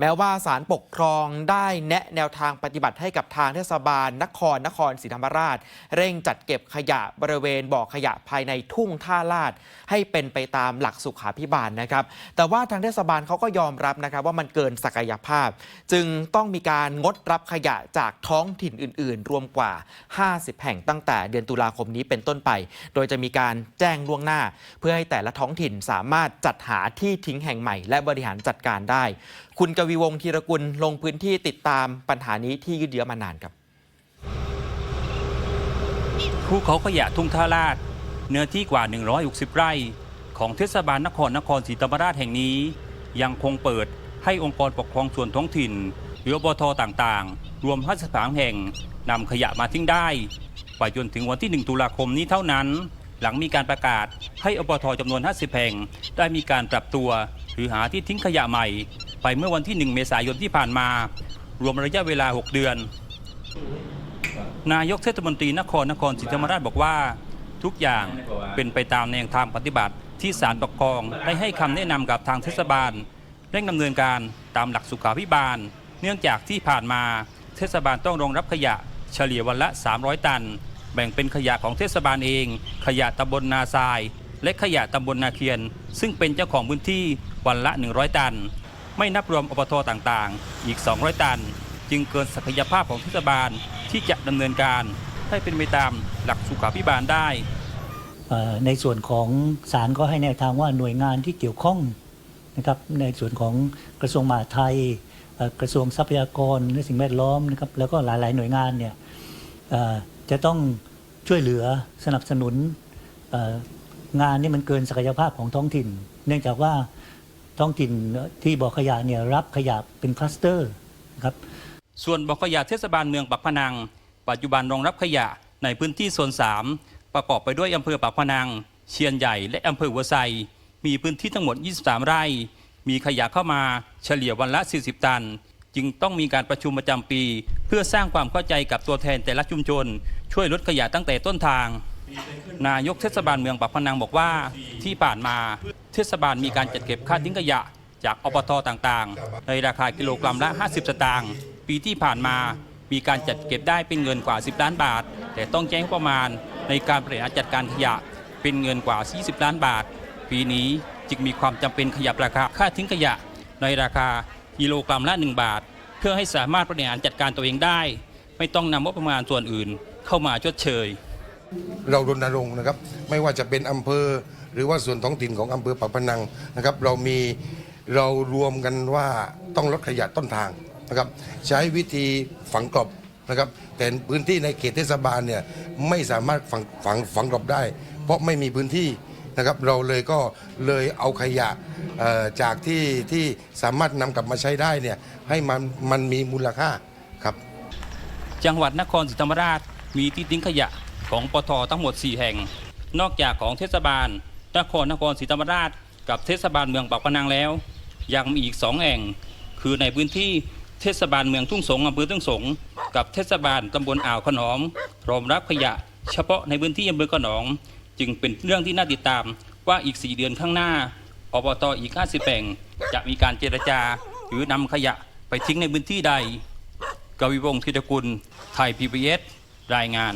แม้ว่าศาลปกครองได้แนะแนวทางปฏิบัติให้กับทางเทศบาล นครนครศรีธรรมราช เร่งจัดเก็บขยะบริเวณบ่อขยะภายในทุ่งท่าลาด ให้เป็นไปตามหลักสุขาพิบาลนะครับ แต่ว่าทางเทศบาลเขาก็ยอมรับนะครับว่ามันเกินศักยภาพ จึงต้องมีการงดรับขยะจากท้องถิ่นอื่น ๆ รวมกว่า 50 แห่งตั้งแต่เดือนตุลาคมนี้เป็นต้นไป โดยจะมีการแจ้งล่วงหน้า เพื่อให้แต่ละท้องถิ่นสามารถจัดหาที่ทิ้งแห่งใหม่ และบริหารจัดการได้ คุณกวีวงศ์ธีรกุลลงพื้นที่ติดตามปัญหานี้ที่ยืดเยื้อมานานครับภูเขาขยะทุ่งท่าลาด เนื้อที่กว่า 160 ไร่ ของเทศบาลนครนครศรีธรรมราชแห่งนี้ ยังคงเปิดให้องค์กรปกครองส่วนท้องถิ่นหรืออบทต่างๆ รวม53แห่งนำขยะมาทิ้งได้ไปจนถึงวันที่ 1 ตุลาคมนี้เท่านั้น หลังมีการประกาศให้อบทจำนวน 50 แห่ง ได้มีการปรับตัว หรือหาที่ทิ้งขยะใหม่ ไปเมื่อวันที่ 1 เมษายนที่ผ่านมา รวมระยะเวลา 6 เดือน นายกเทศมนตรีนครนครศรีธรรมราชบอกว่า ทุกอย่างเป็นไปตามแนวทางปฏิบัติที่ศาลปกครองได้ให้คำแนะนำกับทางเทศบาลเร่งดำเนินการตามหลักสุขาพิบาล เนื่องจากที่ผ่านมาเทศบาลต้องรองรับขยะเฉลี่ยวันละ 300 ตัน แบ่งเป็นขยะของเทศบาลเอง ขยะตำบลนาทราย และขยะตำบลนาเคียน ซึ่งเป็นเจ้าของพื้นที่วันละ 100 ตัน ไม่นับรวมอบทต่างๆ อีก 200 ตัน จึงเกินศักยภาพของเทศบาลที่จะดำเนินการ ให้เป็นไปตามหลักสุขาพิบาลได้ ในส่วนของศาลก็ให้แนวทางว่าหน่วยงานที่เกี่ยวข้องนะครับในส่วนของกระทรวงมหาดไทยกระทรวงทรัพยากรและสิ่งแวดล้อมนะครับแล้วก็หลาย ๆ หน่วยงานเนี่ยจะต้องช่วยเหลือสนับสนุนงานนี่มันเกินศักยภาพของท้องถิ่น เนื่องจากว่า ท้องถิ่นที่บ่อขยะเนี่ยรับขยะเป็นคลัสเตอร์นะครับส่วนบ่อขยะเทศบาลเมืองปักพนัง ปัจจุบันรองรับขยะในพื้นที่โซน 3 ประกอบไปด้วยอำเภอปักพนัง เชียนใหญ่และอำเภอหัวไซมีพื้นที่ทั้งหมด 23 ไร่ มีขยะเข้ามาเฉลี่ยวันละ 40 ตัน จึงต้องมีการประชุมประจำปี เพื่อสร้างความเข้าใจกับตัวแทนแต่ละชุมชน ช่วยลดขยะตั้งแต่ต้นทาง นายกเทศบาลเมืองปักพนังบอกว่าที่ผ่านมาเทศบาลมีการจัดเก็บค่าทิ้งขยะ จากอบตต่างๆ ในราคากิโลกรัมละ 50 สตางค์ปีที่ผ่านมามีการจัดเก็บได้เป็นเงินกว่า 10 ล้านบาท แต่ต้องแจ้งประมาณในการบริหารจัดการขยะเป็นเงินกว่า 40 ล้านบาท ปีนี้จึงมีความจำเป็นขยับราคาค่าทิ้งขยะ ในราคากิโลกรัมละ 1 บาท เพื่อให้สามารถบริหารจัดการตัวเองได้ ไม่ต้องนำงบประมาณส่วนอื่นเข้ามาชดเชย เรารณรงค์นะครับ ไม่ว่าจะเป็นอำเภอ หรือว่าส่วนท้องถิ่นของอำเภอปากพนังนะครับ เรามีเรารวมกันว่าต้องลดขยะต้นทางนะครับ ใช้วิธีฝังกลบนะครับ แต่พื้นที่ในเขตเทศบาลเนี่ยไม่สามารถฝังฝังฝังกลบได้ เพราะไม่มีพื้นที่นะครับ เราเลยก็เลยเอาขยะจากที่ที่สามารถนำกลับมาใช้ได้เนี่ยให้มันมันมีมูลค่าครับ จังหวัดนครศรีธรรมราชมีที่ทิ้งขยะ ของปททั้งหมด 4 แห่ง นอกจากของเทศบาลนครนครศรีธรรมราช กับเทศบาลเมืองปากพนังแล้ว ยังมีอีก 2 แห่ง คือในพื้นที่เทศบาลเมืองทุ่งสงอำเภอทุ่งสงกับเทศบาลตำบลอ่าวขนอมรอมรับขยะ เฉพาะในพื้นที่อำเภอขนอมจึงเป็นเรื่องที่น่าติดตามว่าอีก 4 เดือนข้างหน้าอบตอีก 50แห่งจะมีการเจรจาหรือนำขยะไปทิ้งในพื้นที่ใดกวิวงศ์ธิดกุล ไทยพีบีเอสรายงาน